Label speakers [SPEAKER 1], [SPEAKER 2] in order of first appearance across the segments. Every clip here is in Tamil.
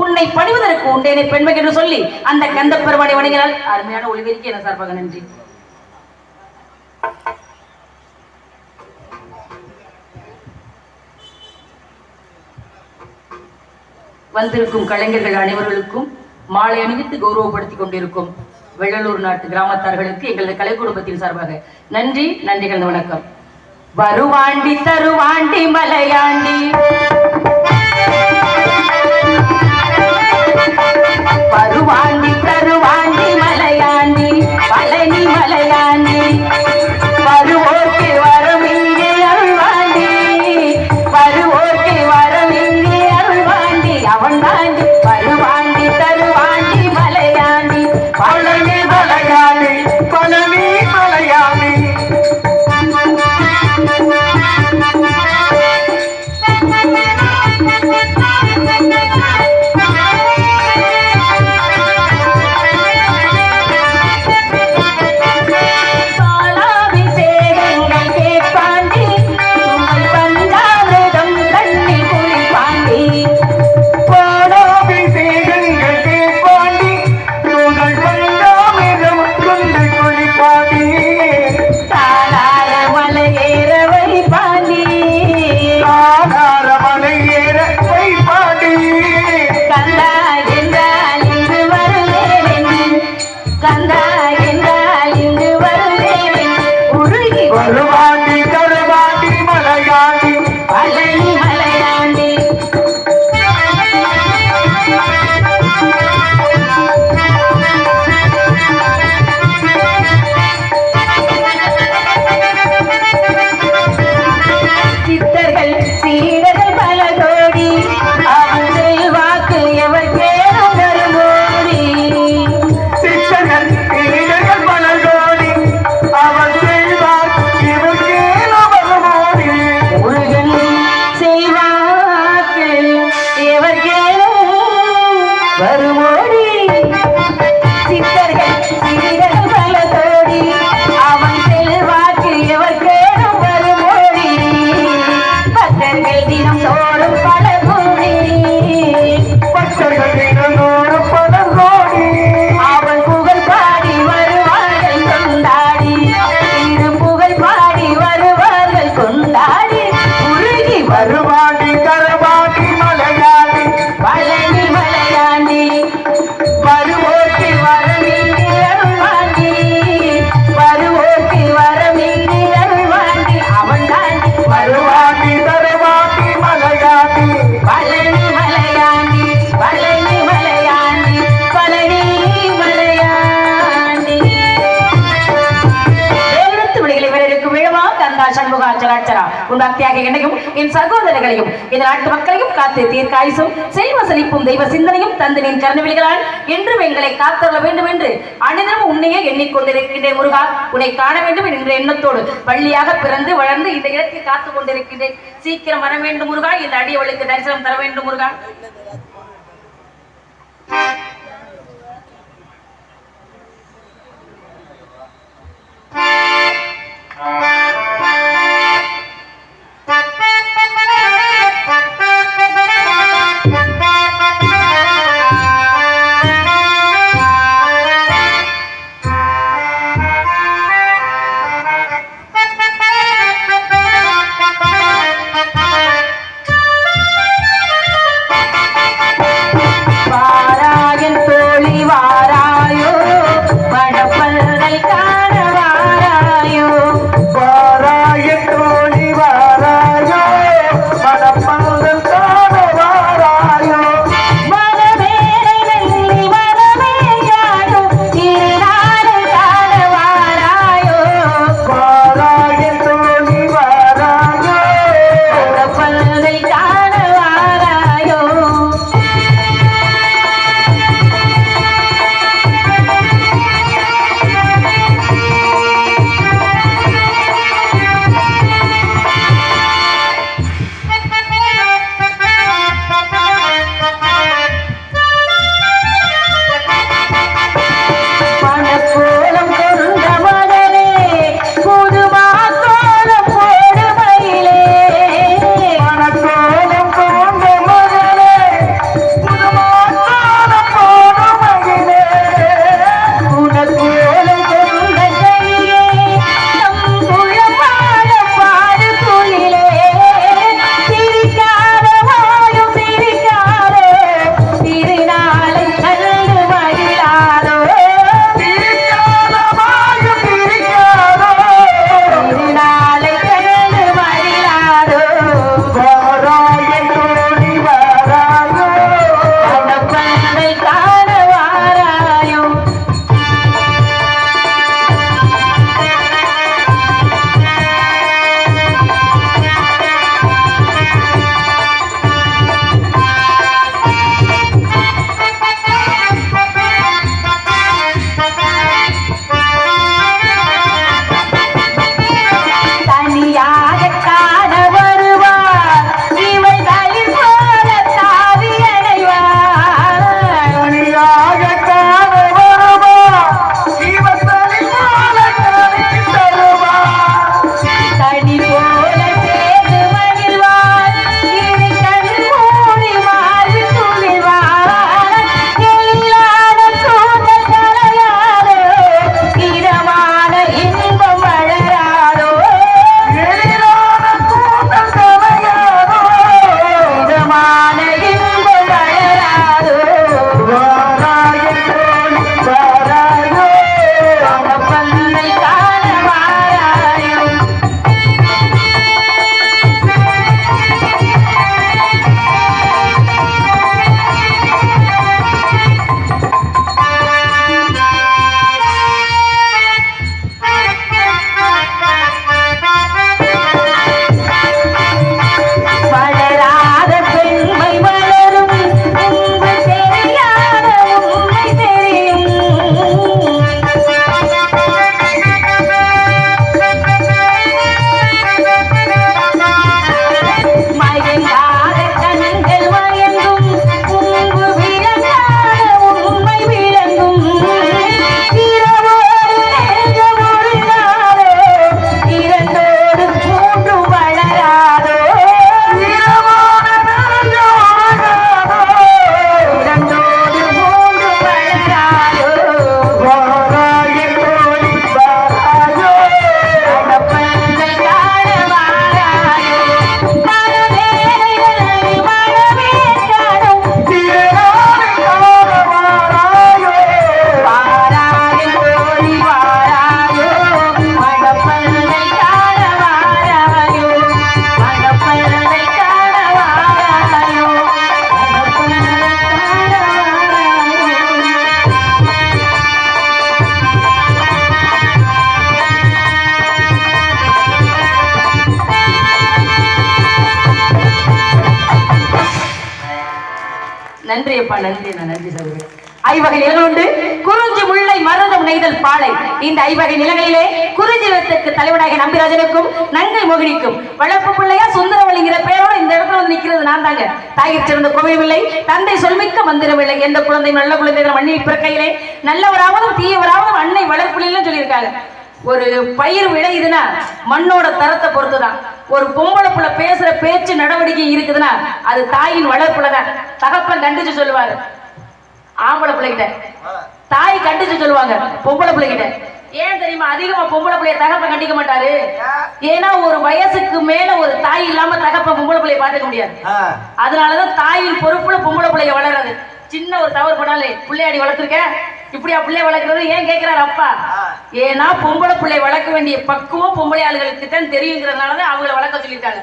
[SPEAKER 1] உன்னை பணிவதற்கு உண்டேனே பெண்மை என்று சொல்லி அந்த கந்த பெருமானை வணங்கினால் அருமையான ஒளிவெறிக்கு என சார்பாக நன்றி வந்திருக்கும் கலைஞர்கள் அனைவர்களுக்கும் மாலை அணிவித்து கௌரவப்படுத்திக் கொண்டிருக்கும் வெள்ளலூர் நாட்டு கிராமத்தார்களுக்கு எங்களது கலை குடும்பத்தின் சார்பாக நன்றி நன்றிகள் வணக்கம். வருவாண்டி தருவாண்டி மலையாண்டி. அமைச்சரா உன் பக்தியாக என்னையும் என் சகோதரர்களையும் இந்த நாட்டு மக்களையும் காத்து தீர்க்காயுசும். செல்வ செழிப்பும் தெய்வ சிந்தனையும் தந்து நின் கருணவிழிகளால் என்றும் எங்களை காத்தருள வேண்டும் என்று அனைவரும் உன்னையே எண்ணிக்கொண்டிருக்கின்றேன் முருகா. உன்னை காண வேண்டும் என்ற எண்ணத்தோடு பள்ளியாக பிறந்து வளர்ந்து இந்த இடத்தில் காத்துக் கொண்டிருக்கின்றேன். சீக்கிரம் வர வேண்டும் முருகா. இந்த அடியவளுக்கு தரிசனம் தர வேண்டும் முருகா.
[SPEAKER 2] Thank you.
[SPEAKER 1] நன்றி நன்றி நான் நன்றி சொல்கிறேன் ஐவகை நிலங்கள் உண்டு. குறிஞ்சி முல்லை மருதம் நெய்தல் பாலை. இந்த ஐவகை நிலங்களிலே குறிஞ்சி நிலத்துக்கு தலைவனாக நம்பிராஜனுக்கும் நங்கை மோகினிக்கும் வளர்ப்பு பிள்ளையா சுந்தரவழிங்கிற பெயரோட இந்த இடத்துல வந்து நிக்கிறது நான் தாங்க. தாயிற் சிறந்த கோவிலுமில்லை தந்தை சொல்மிக்க மந்திரமில்லை எந்த குழந்தையும் நல்ல குழந்தைகள் மண்ணில் பிறக்கையிலே நல்லவராவதும் தீயவராவதும் அன்னை வளர்ப்புலையும் சொல்லியிருக்காங்க. ஒரு பயிர் விளையுதுன்னா மண்ணோட தரத்தை பொறுத்துதான். ஒரு பொம்பளை புள்ள பேசுற பேச்சு நடவடிக்கை இருக்குதுன்னா அது தாயின் வளர்ப்புல தான் தகப்பன் கண்டிச்சு சொல்லுவாரு. ஆம்பளை பிள்ளைகிட்ட. தாய் கண்டிச்சு சொல்லுவாங்க பொம்பளை பிள்ளைகிட்ட. ஏன் தெரியுமா? அதிகமா பொம்பளை பிள்ளைய தகப்பன் கண்டிக்க மாட்டாரு. ஏன்னா ஒரு வயசுக்கு மேல ஒரு தாய் இல்லாம தகப்பன் பொம்பளை பிள்ளைய பாத்துக்க முடியாது. அதனாலதான் தாயின் பொறுப்புல பொம்பளை பிள்ளைய வளர்றது. சின்ன ஒரு தவறு பண்ணாலே பிள்ளையாடி வளர்த்துருக்க? இப்படியா பிள்ளை வளர்க்கறது? ஏன் கேட்கிறாரு அப்பா. ஏன்னா பொம்பளை பிள்ளைய வளர்க்க வேண்டிய பக்குவம் பொம்பளை ஆளுகளுக்கு தான் தெரியுங்கிறதுனாலதான் அவங்கள வளர்க்க சொல்லியிருக்காங்க.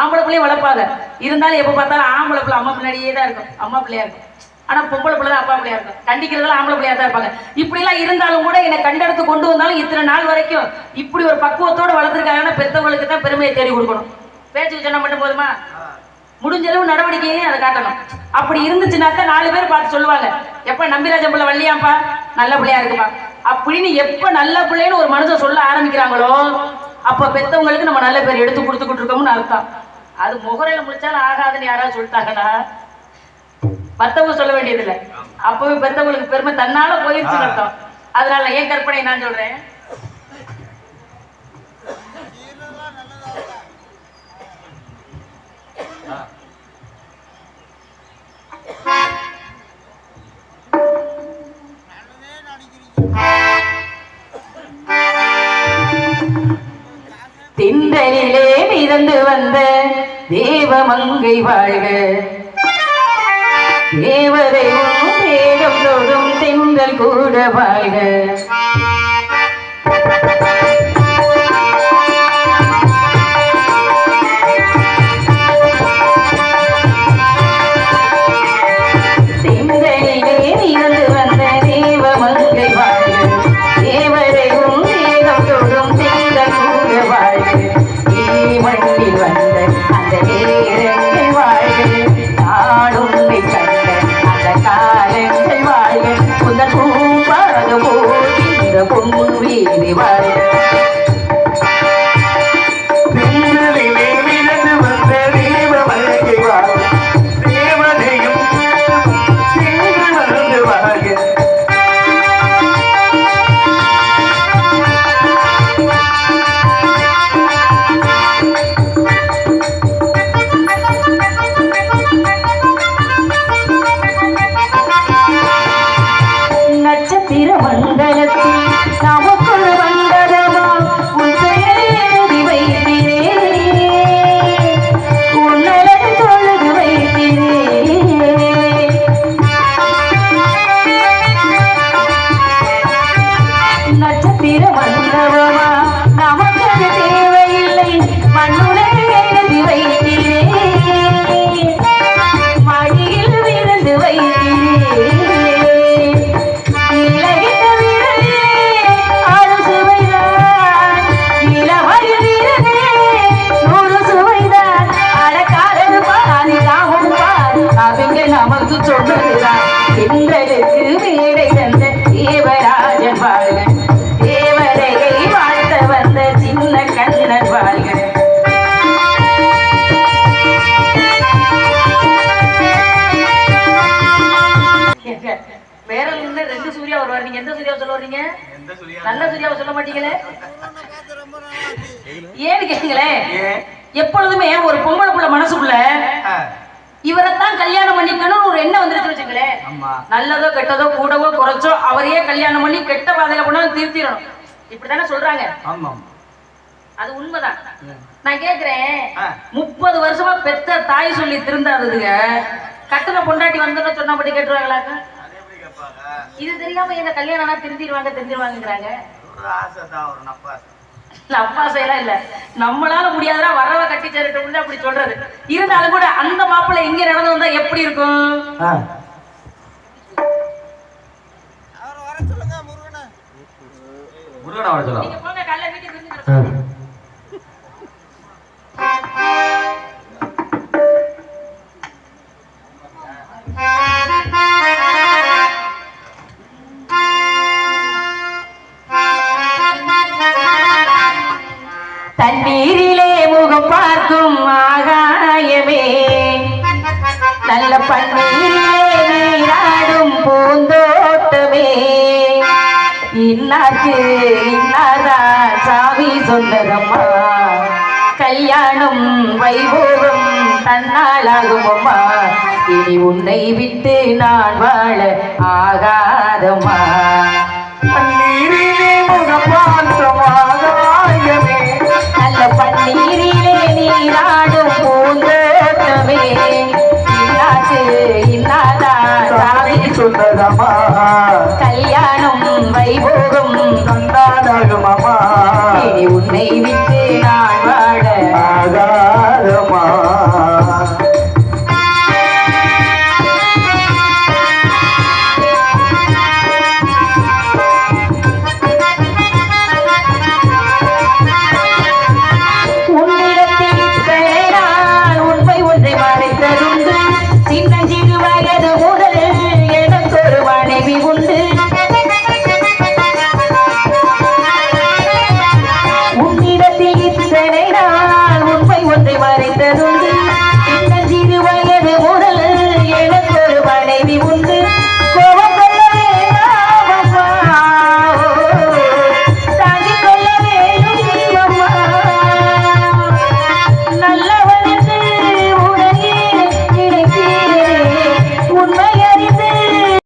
[SPEAKER 1] ஆம்பளை பிள்ளையும் வளர்ப்பாங்க. இருந்தாலும் எப்ப பார்த்தாலும் ஆம்பளை பிள்ளை அம்மா பின்னாடியே தான் இருக்கும். அம்மா பிள்ளையா இருக்கும். ஆனா பொம்பளை பிள்ளை தான் அப்பா பிள்ளையா இருக்கும். கண்டிக்கிறதுல ஆம்பளை பிள்ளையா தான் இருப்பாங்க. இப்படி எல்லாம் இருந்தாலும் கூட என்னை கண்டெடுத்து கொண்டு வந்தாலும் இத்தனை நாள் வரைக்கும் இப்படி ஒரு பக்குவத்தோட வளர்த்துருக்காங்கன்னா பெத்தவங்களுக்கு தான் பெருமையை தேடி கொடுக்கணும். பேச்சுக்கு சொன்ன மட்டும் போதுமா? முடிஞ்ச அளவு நடவடிக்கையிலையும் அதை காட்டணும். அப்படி இருந்துச்சுனாக்கா நாலு பேர் பார்த்து சொல்லுவாங்க. எப்ப நம்பிராஜன் பிள்ளை வள்ளியாம்பா நல்ல பிள்ளையா இருக்குப்பா. அப்படின்னு எப்ப நல்ல பிள்ளைன்னு ஒரு மனுஷன் சொல்ல ஆரம்பிக்கிறாங்களோ அப்ப பெத்தவங்களுக்கு நம்ம நல்ல பேர் எடுத்து கொடுத்துக்கிட்டு இருக்கோம்னு அர்த்தம். அது முகரையில முடிச்சாலும் ஆகாதுன்னு யாராவது சொல்லிட்டாங்கன்னா மத்தவங்க சொல்ல வேண்டியதில்லை. அப்பவே பெத்தவங்களுக்கு பெருமை தன்னால போயிருச்சுன்னு அர்த்தம். அதனால ஏன் கற்பனை நான் சொல்றேன்? பிறந்து மிதந்து வந்த தேவமங்கை வாழ்க. தேவதையும் தேகம் தோறும் தென்றல் கூட வாழ்க. போகின்ற பொன்வீதி வாழ்க
[SPEAKER 3] திங்களிலே
[SPEAKER 1] வேற இருந்து ரெண்டு சூர்யா வருவார். நீங்க எந்த சூர்யாவை சொல்ல வர்றீங்க? நல்ல சூர்யாவை சொல்ல மாட்டீங்களே? ஏன்னு கேட்டீங்களேன்
[SPEAKER 3] ஏன்?
[SPEAKER 1] எப்பொழுதுமே ஒரு பொம்பளை புள்ள மனசுக்குள்ள இவரைத்தான் கல்யாணம் பண்ணிக்கணும் ஒரு எண்ணம் வந்துருச்சு வச்சுங்களேன். நல்லதோ கெட்டதோ கூடவோ குறைச்சோ அவரையே கல்யாணம் பண்ணி கெட்ட பாதையில போனாலும் திருத்திடணும். இப்படித்தானே சொல்றாங்க. அது உண்மைதான். நான் கேக்குறேன். முப்பது வருஷமா பெத்த தாய் சொல்லி திருந்தாததுங்க. கட்டுன பொண்டாட்டி வந்தோன்னு சொன்னா படி கேட்டுருவாங்களாக்க? இது தெரியாம என்ன கல்யாணம் ஆனா திருந்திடுவாங்க
[SPEAKER 3] ஒரு ஒரு நப்பாசை.
[SPEAKER 1] இல்ல நம்மளால முடியாதுடா வரவ கட்டி சேரட்டும் அப்படி சொல்றது. இருந்தாலும் கூட அந்த மாப்பிள்ளை இங்க நடந்து வந்தா எப்படி இருக்கும்.
[SPEAKER 3] முருகனை. வர சொல்லலாம்.
[SPEAKER 1] சொன்னதம்மா கல்யாணம் வைபோகம் தன்னாலாகும் அம்மா இனி உன்னை விட்டு நான் வாழ ஆகாதம்மா.
[SPEAKER 3] பன்னீரிலே முகப்பாந்தமாகாயமே
[SPEAKER 1] நல்ல பன்னீரிலே நீராடும் பூந்தோட்டமே. இன்னாக்கு இன்னாதான் சாமி.
[SPEAKER 3] சொன்னதம்மா.
[SPEAKER 1] கல்யாணம் வைபோகம்
[SPEAKER 3] கண்டாடகுமம்மா